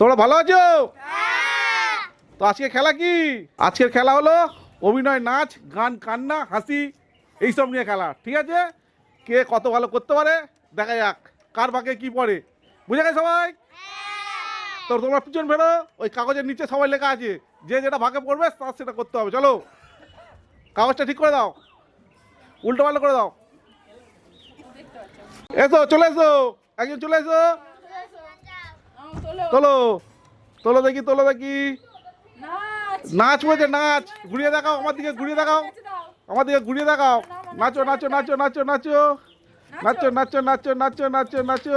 তোমরা ভালো আছো? তো আজকে খেলা কি? আজকের খেলা হলো অভিনয় নাচ গান কান্না হাসি এইসব নিয়ে খেলা ঠিক আছে? কে কত ভালো করতে পারে দেখা যাক কার ভাগে কি পড়ে। বুঝে গেছে সবাই? তো তোমরা পিছন ফেরো ওই কাগজের নিচে সবাই লেখা আছে যে যেটা ভাগে পড়বে তার সেটা করতে হবে চলো। কাগজটা ঠিক করে দাও উল্টো পাল্টো করে দাও। এসো চলে এসো একজন চলে এসো। তোলো। তোলো দেখি তোলো দেখি। নাচ। বলছে নাচ। ঘুরিয়ে দেখাও আমার দিকে ঘুরিয়ে দেখাও। আমার দিকে ঘুরিয়ে দেখাও। নাচো নাচো নাচো নাচো। নাচো নাচো। নাচো নাচো। নাচো নাচো নাচো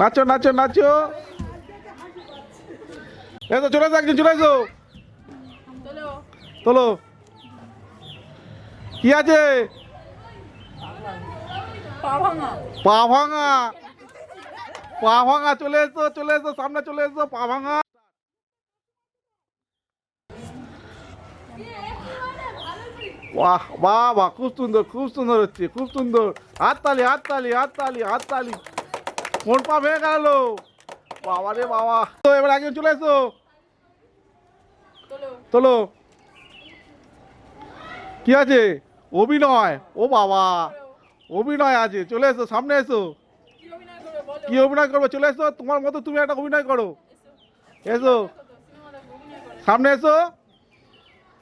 নাচো নাচো। নাচো এই তো চলে একজন চলে এসো। তোলো। কি আছে? পা ভাঙা। পা ভাঙা চলে এসো চলে এসো সামনে চলে এসো পা ভাঙা। বাহ বাহ বাহ খুব সুন্দর খুব সুন্দর হচ্ছে খুব সুন্দর। হাততালি হাততালি হাততালি হাততালি। কোন পা ভেঙে গেল। বাবা রে বাবা। তো এবার একজন চলে এসো। তোলো। কি আছে? অভিনয়। ও বাবা। অভিনয় আছে। চলে এসো সামনে এসো। কি অভিনয় করব? চলে এসো, তোমার মতো তুমি একটা অভিনয় করো। এসো। সামনে এসো।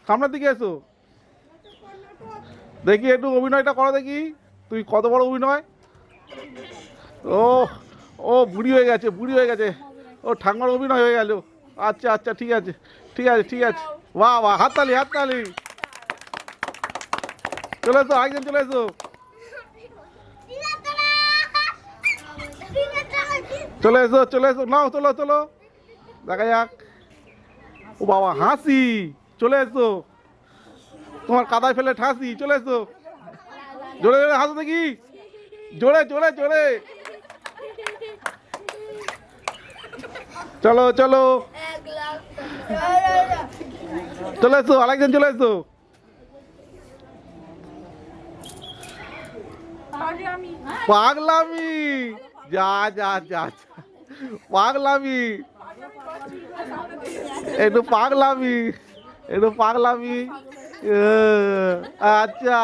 সামনের দিকে এসো। দেখি একটু অভিনয়টা করো দেখি। তুই কত বড় অভিনয়? ও ও, বুড়ি হয়ে গেছে, বুড়ি হয়ে গেছে। ও ঠাঙ্গার অভিনয় হয়ে গেল। আচ্ছা আচ্ছা ঠিক আছে ঠিক আছে ঠিক আছে। বাহ বাহ, হাততালি হাততালি। চলে এসো একজন চলে এসো। চলে এসো চলে এসো। নাও, চলো চলো। দেখা যাক। ও বাবা, হাসি। চলে এসো। তোমার কাদায় ফেলে ঠাসি। চলে এসো। জোরে জোরে হাসো দেখি। জোরে জোরে জোরে। চলো চলো। চলে এসো, আরেকজন চলে এসো। পাগলামি। যা যা যা। পাগলামি। একটু পাগলামি। একটু পাগলামি। আচ্ছা।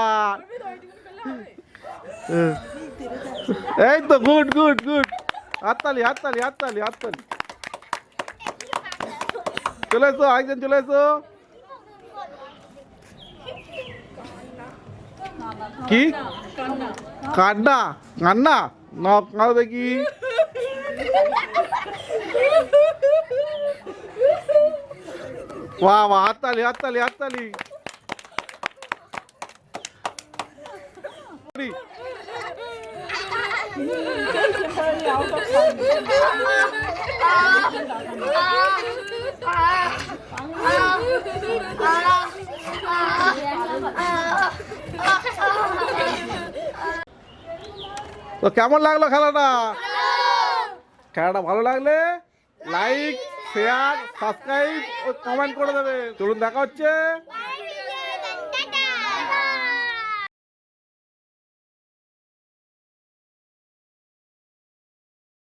এই তো, গুড গুড গুড। হাততালি হাততালি হাততালি হাততালি। চলে এসো, আরেকজন চলে এসো। কি? কান্না। কান্না? Nalkadaki. వా వా అత్తాలి అత్తాలి అత్తాలి তো কেমন লাগল খেলাটা? খেলাটা ভালো লাগলে লাইক শেয়ার সাবস্ক্রাইব ও কমেন্ট করে দেবে। চলুন দেখা হচ্ছে।